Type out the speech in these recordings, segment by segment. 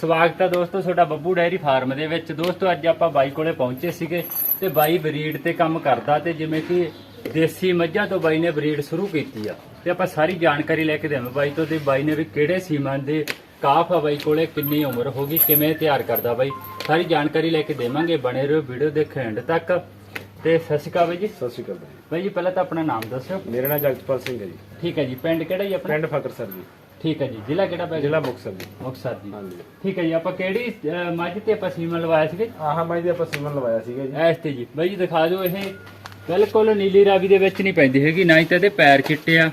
ਸਵਾਗਤ ਹੈ ਦੋਸਤੋ ਤੁਹਾਡਾ ਬੱਬੂ ਡੈਰੀ ਫਾਰਮ ਦੇ ਵਿੱਚ। ਦੋਸਤੋ ਅੱਜ ਆਪਾਂ ਬਾਈ ਕੋਲੇ ਪਹੁੰਚੇ ਸੀਗੇ ਤੇ ਬਾਈ ਬਰੀਡ ਤੇ ਕੰਮ ਕਰਦਾ ਤੇ ਜਿਵੇਂ ਕਿ ਦੇਸੀ ਮੱਝਾਂ ਤੋਂ ਬਾਈ ਨੇ ਬਰੀਡ ਸ਼ੁਰੂ ਕੀਤੀ ਆ। ਤੇ ਆਪਾਂ ਸਾਰੀ ਜਾਣਕਾਰੀ ਲੈ ਕੇ ਦੇਵਾਂ ਬਾਈ ਤੋਂ ਤੇ ਬਾਈ ਨੇ ਵੀ ਕਿਹੜੇ ਸੀਮਨ ਦੇ ਕਾਫ ਆ ਬਾਈ ਕੋਲੇ ਕਿੰਨੀ ਉਮਰ ਹੋ ਗਈ ਕਿਵੇਂ ਤਿਆਰ ਕਰਦਾ ਬਾਈ। ਸਾਰੀ ਜਾਣਕਾਰੀ ਲੈ ਕੇ ਦੇਵਾਂਗੇ ਬਣੇ ਰਹੋ ਵੀਡੀਓ ਦੇ ਐਂਡ ਤੱਕ। ਤੇ ਸਤਿ ਸ਼੍ਰੀ ਅਕਾਲ ਬਾਈ ਜੀ। ਸਤਿ ਸ਼੍ਰੀ ਅਕਾਲ ਬਾਈ। ਜੀ ਪਹਿਲਾਂ ਤਾਂ ਆਪਣਾ ਨਾਮ ਦੱਸਿਓ। ਮੇਰਾ ਨਾਮ ਜਗਤਪਾਲ ਸਿੰਘ ਹੈ ਜੀ। ਠੀਕ ਹੈ ਜੀ ਪਿੰਡ ਕਿਹੜਾ ਜੀ ਆਪਣਾ? ਪਿੰਡ ਫਕਰਸਰ ਜੀ। ਠੀਕ ਹੈ ਜੀ। ਜ਼ਿਲ੍ਹਾ ਕਿਹੜਾ ਪੈ ਗਿਆ? ਜ਼ਿਲ੍ਹਾ ਮੁਕਤਸਰ ਜੀ। ਮੁਕਤਸਰ ਜੀ। ਹਾਂਜੀ। ਠੀਕ ਹੈ ਜੀ ਆਪਾਂ ਕਿਹੜੀ ਅਹ, ਮੱਝ ਤੇ ਆਪਾਂ ਸੀਮਨ ਲਵਾਇਆ ਸੀਗੇ? ਆਹ ਮਾਈ ਦੇ ਆਪਾਂ ਸੀਮਨ ਲਵਾਇਆ ਸੀਗਾ ਜੀ। ਐਸ ਤੇ ਜੀ। ਬਾਈ ਜੀ ਦਿਖਾ ਦਿਓ ਇਹ ਬਿਲਕੁਲ ਨੀਲੀ ਰਾਵੀ ਦੇ ਵਿੱਚ ਨਹੀਂ ਪੈਂਦੀ ਹੈਗੀ ਨਾ ਹੀ ਤਾਂ ਇਹਦੇ ਪੈਰ ਚਿੱਟੇ ਆ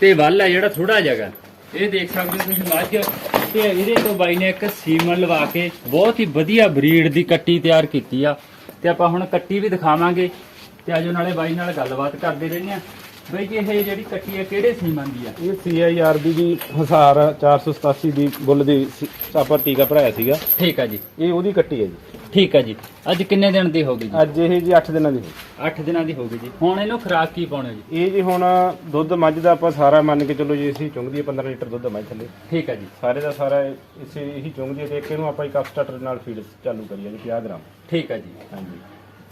ਤੇ ਵੱਲ ਆ ਜਿਹੜਾ ਥੋੜਾ ਜਗਾ ਇਹ ਦੇਖ ਸਕਦੇ ਹੋ ਤੁਸੀਂ ਮੱਝ ਤੇ ਇਹਦੇ ਤੋਂ ਬਾਈ ਨੇ ਇੱਕ ਸੀਮਨ ਲਵਾ ਕੇ ਬਹੁਤ ਹੀ ਵਧੀਆ ਬਰੀਡ ਦੀ ਕੱਟੀ ਤਿਆਰ ਕੀਤੀ ਆ। ਤੇ ਆਪਾਂ ਹੁਣ ਕੱਟੀ ਵੀ ਦਿਖਾਵਾਂਗੇ ਤੇ ਆਜੋ ਨਾਲੇ ਬਾਈ ਨਾਲ ਗੱਲਬਾਤ ਕਰਦੇ ਰਹਿੰਦੇ ਆ। ਬਾਈ ਜੀ ਇਹ ਜਿਹੜੀ ਕੱਟੀ ਆ ਕਿਹੜੇ ਸੀਮਨ ਦੀ ਆ ਇਹ ਸੀਆਈਆਰਬੀ ਦੀ ਹਸਾਰ 487 ਦੀ ਬੁੱਲ ਦੀ ਸੀ- ਆਪਾਂ ਟੀਕਾ ਭਰਾਇਆ ਸੀਗਾ। ਠੀਕ ਆ ਜੀ। ਇਹ ਉਹਦੀ ਕੱਟੀ ਹੈ ਜੀ। ਠੀਕ ਆ ਜੀ। ਅੱਜ ਕਿੰਨੇ ਦਿਨ ਦੀ ਹੋ ਗਈ ਜੀ? ਅੱਜ ਇਹ ਜੀ 8 ਦਿਨਾਂ ਦੀ। ਹੋਈ। 8 ਦਿਨਾਂ ਦੀ ਹੋ ਗਈ ਜੀ। ਹੁਣ ਇਹਨੂੰ ਖੁਰਾਕ ਕੀ ਪਾਉਣਾ ਜੀ? ਇਹ ਜੀ ਹੁਣ ਦੁੱਧ ਮੱਝ ਦਾ ਆਪਾਂ ਸਾਰਾ ਮੰਨ ਕੇ ਚੱਲੋ ਜੀ ਅਸੀਂ ਚੁੰਗਦੀ ਹੈ 15 ਲੀਟਰ ਦੁੱਧ ਮੱਝ ਥੱਲੇ। ਠੀਕ ਆ ਜੀ। ਸਾਰੇ ਦਾ ਸਾਰਾ ਇਸੇ ਇਹੀ ਚੁੰਗਦੀ ਹੈ ਤੇ ਇੱਕ ਇਹਨੂੰ ਆਪਾਂ ਇੱਕ ਕਪ ਸਟਾਰਟਰ ਨਾਲ ਫੀਡ ਚਾਲੂ ਕਰੀਏ ਜੀ 50 ਗ੍ਰਾਮ। ਠੀਕ ਆ ਜੀ। ਹਾਂਜੀ।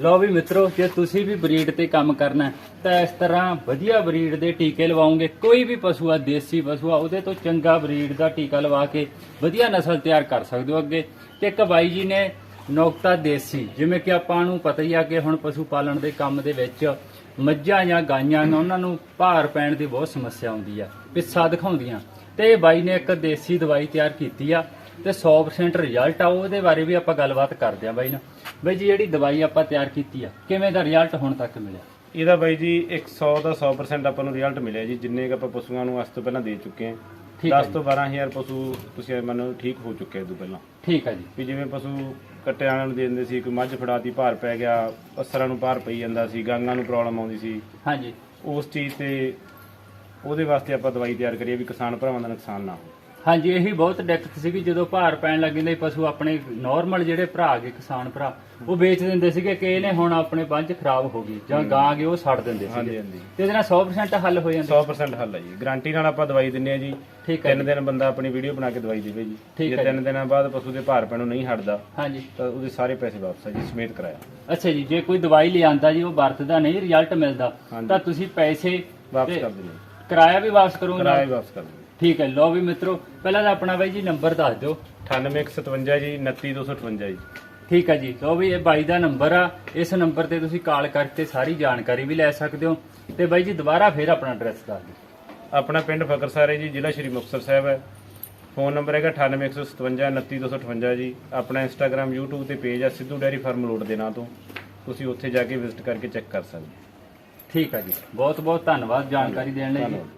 ਲਓ ਵੀ ਮਿੱਤਰੋ, ਜੇ ਤੁਸੀਂ ਵੀ ਬਰੀਡ ਤੇ ਕੰਮ ਕਰਨਾ ਤਾਂ ਇਸ ਤਰ੍ਹਾਂ ਵਧੀਆ ਬਰੀਡ ਦੇ ਟੀਕੇ ਲਵਾਉਂਗੇ ਕੋਈ ਵੀ ਪਸ਼ੂ ਆ, ਦੇਸੀ ਪਸ਼ੂ ਆ, ਉਹਦੇ ਤੋਂ ਚੰਗਾ ਬਰੀਡ ਦਾ ਟੀਕਾ ਲਵਾ ਕੇ ਵਧੀਆ ਨਸਲ ਤਿਆਰ ਕਰ ਸਕਦੇ ਹੋ ਅੱਗੇ। ਤੇ ਇੱਕ ਬਾਈ ਜੀ ਨੇ ਨੁਕਤਾ ਦੇਸੀ, ਜਿਵੇਂ ਕਿ ਆਪਾਂ ਨੂੰ ਪਤਾ ਹੀ ਆ ਕਿ ਹੁਣ ਪਸ਼ੂ ਪਾਲਣ ਦੇ ਕੰਮ ਦੇ ਵਿੱਚ ਮੱਝਾਂ ਜਾਂ ਗਾਈਆਂ ਨੂੰ, ਉਹਨਾਂ ਨੂੰ ਭਾਰ ਪੈਣ ਦੀ ਬਹੁਤ ਸਮੱਸਿਆ ਆਉਂਦੀ ਆ ਪਿੱਸਾ ਦਿਖਾਉਂਦੀਆਂ ਤੇ ਇਹ ਬਾਈ ਨੇ ਇੱਕ ਦੇਸੀ ਦਵਾਈ ਤਿਆਰ ਕੀਤੀ ਆ ਤੇ 100% ਰਿਜ਼ਲਟ ਆ ਉਹਦੇ ਬਾਰੇ ਵੀ ਆਪਾਂ ਗੱਲਬਾਤ ਕਰਦੇ ਆ ਬਾਈ ਨਾਲ। ਬਾਈ ਜੀ ਜਿਹੜੀ ਦਵਾਈ ਆਪਾਂ ਤਿਆਰ ਕੀਤੀ ਆ ਕਿਵੇਂ ਦਾ ਰਿਜ਼ਲਟ ਹੁਣ ਤੱਕ ਮਿਲਿਆ? ਇਹਦਾ ਬਾਈ ਜੀ 100 ਦਾ 100% ਆਪਾਂ ਨੂੰ ਰਿਜ਼ਲਟ ਮਿਲਿਆ ਜੀ ਜਿੰਨੇ ਕ ਆਪਾਂ ਪਸ਼ੂਆਂ ਨੂੰ ਅੱਜ ਤੋਂ ਪਹਿਲਾਂ ਦੇ ਚੁੱਕੇ ਹਾਂ। ਠੀਕ ਹੈ 10 ਤੋਂ 12000 ਪਸ਼ੂ ਤੁਸੀਂ ਇਹ ਮੰਨੋ ਠੀਕ ਹੋ ਚੁੱਕੇ ਆ ਤੋਂ ਪਹਿਲਾਂ। ਠੀਕ ਆ ਜੀ। ਵੀ ਜਿਵੇਂ ਪਸ਼ੂ ਕੱਟਿਆਂ ਨੂੰ ਦੇ ਦਿੰਦੇ ਸੀ ਕੋਈ ਮੱਝ ਫੜਾਤੀ ਭਾਰ ਪੈ ਗਿਆ ਅਸਰਾਂ ਨੂੰ ਭਾਰ ਪਈ ਜਾਂਦਾ ਸੀ ਗਾਂਗਾਂ ਨੂੰ ਪ੍ਰੋਬਲਮ ਆਉਂਦੀ ਸੀ। ਹਾਂਜੀ। ਉਸ ਚੀਜ਼ ਤੇ ਉਹਦੇ ਵਾਸਤੇ ਆਪਾਂ ਦਵਾਈ ਤਿਆਰ ਕਰੀਏ ਵੀ ਕਿਸਾਨ ਭਰਾਵਾਂ ਦਾ ਨੁਕਸਾਨ ਨਾ ਹੋਵੇ। ਹਾਂਜੀ ਇਹੀ ਬਹੁਤ ਦਿੱਕਤ ਸੀਗੀ ਜਦੋਂ ਭਾਰ ਪੈਣ ਲੱਗ ਜਾਂਦੇ ਪਸ਼ੂ ਆਪਣੇ ਨਾਰਮਲ ਜਿਹੜੇ ਭਰਾ ਗਏ ਕਿਸਾਨ ਭਰਾ ਉਹ ਵੇਚ ਦਿੰਦੇ ਸੀਗੇ ਕਿ ਇਹਨੇ ਹੁਣ ਆਪਣੇ ਪੰਜ ਖਰਾਬ ਹੋ ਗਈ ਜਾਂ ਗਾਂ ਗਏ ਉਹ ਛੱਡ ਦਿੰਦੇ ਹਾਂਜੀ ਸੀਗੇ। ਹਾਂਜੀ ਤੇ ਇਹਦੇ ਨਾਲ 100% ਹੱਲ ਹੋ ਜਾਂਦਾ 100% ਹੱਲ ਹੈ ਜੀ। ਗਾਰੰਟੀ ਨਾਲ ਆਪਾਂ ਦਵਾਈ ਦਿੰਨੇ ਆ ਜੀ। ਠੀਕ ਹੈ ਤਿੰਨ ਦਿਨ ਬੰਦਾ ਆਪਣੀ ਵੀਡੀਓ ਬਣਾ ਕੇ ਦਵਾਈ ਦੇਵੇ ਜੀ। ਠੀਕ ਜੇ ਹੈ ਤਿੰਨ ਦਿਨਾਂ ਬਾਅਦ ਪਸ਼ੂ ਦੇ ਭਾਰ ਪੈਣੋਂ ਨਹੀਂ ਹਟਦਾ ਹਾਂਜੀ। ਤਾਂ ਉਹਦੇ ਸਾਰੇ ਪੈਸੇ ਵਾਪਸ ਆ ਜੀ ਸਮੇਤ ਕਰਾਇਆ। ਅੱਛਾ ਜੀ ਜੇ ਕੋਈ ਦਵਾਈ ਲਿਆਂਦਾ ਜੀ ਉਹ ਵਰਤਦਾ ਨਹੀਂ ਰਿਜ਼ਲਟ ਮਿਲਦਾ ਹਾਂਜੀ। ਤਾਂ ਤੁਸੀਂ ਪੈਸੇ ਵਾਪਸ ਤੇ ਕਰ ਦਿੰਦੇ ਕਿਰਾਇਆ ਵੀ ਵਾਪਸ ਕਰੋਗੇ ਕਿਰਾਇਆ ਵਾਪਸ ਕਰ ਦਿੰਦੇ ਠੀਕ ਹੈ ਲਓ ਵੀ ਮਿੱਤਰੋ ਪਹਿਲਾਂ ਤਾਂ ਆਪਣਾ ਬਾਈ ਜੀ ਨੰਬਰ ਦੱਸ ਦਿਓ। 9857 ਜੀ 29258 ਜੀ। ਠੀਕ ਹੈ ਜੀ ਲਓ ਵੀ ਇਹ ਬਾਈ ਦਾ ਨੰਬਰ ਆ ਇਸ ਨੰਬਰ ਤੇ ਤੁਸੀਂ ਕਾਲ ਕਰਕੇ ਸਾਰੀ ਜਾਣਕਾਰੀ ਵੀ ਲੈ ਸਕਦੇ ਹੋ। ਤੇ ਬਾਈ ਜੀ ਦੁਬਾਰਾ ਫੇਰ ਆਪਣਾ ਐਡਰੈਸ ਦੱਸ ਦਿਓ। ਆਪਣਾ ਪਿੰਡ ਫਕਰਸਰ ਜੀ ਜ਼ਿਲ੍ਹਾ ਸ਼੍ਰੀ ਮੁਕਤਸਰ ਸਾਹਿਬ ਹੈ। ਫੋਨ ਨੰਬਰ ਹੈਗਾ 9815 29258 ਜੀ। ਆਪਣਾ ਇੰਸਟਾਗ੍ਰam YouTube ਤੇ ਪੇਜ ਹੈ ਸਿੱਧੂ ਡੈਰੀ ਫਾਰਮ ਲੋਡ ਦੇ ਨਾਂ ਤੋਂ। ਤੁਸੀਂ ਉੱਥੇ ਜਾ ਕੇ ਵਿਜ਼ਿਟ ਕਰਕੇ ਚੈੱਕ ਕਰ ਸਕਦੇ ਹੋ। ਠੀਕ ਹੈ ਜੀ ਬਹੁਤ ਬਹੁਤ ਧੰਨਵਾਦ ਜਾਣਕਾਰੀ ਦੇਣ ਲਈ ਜੀ।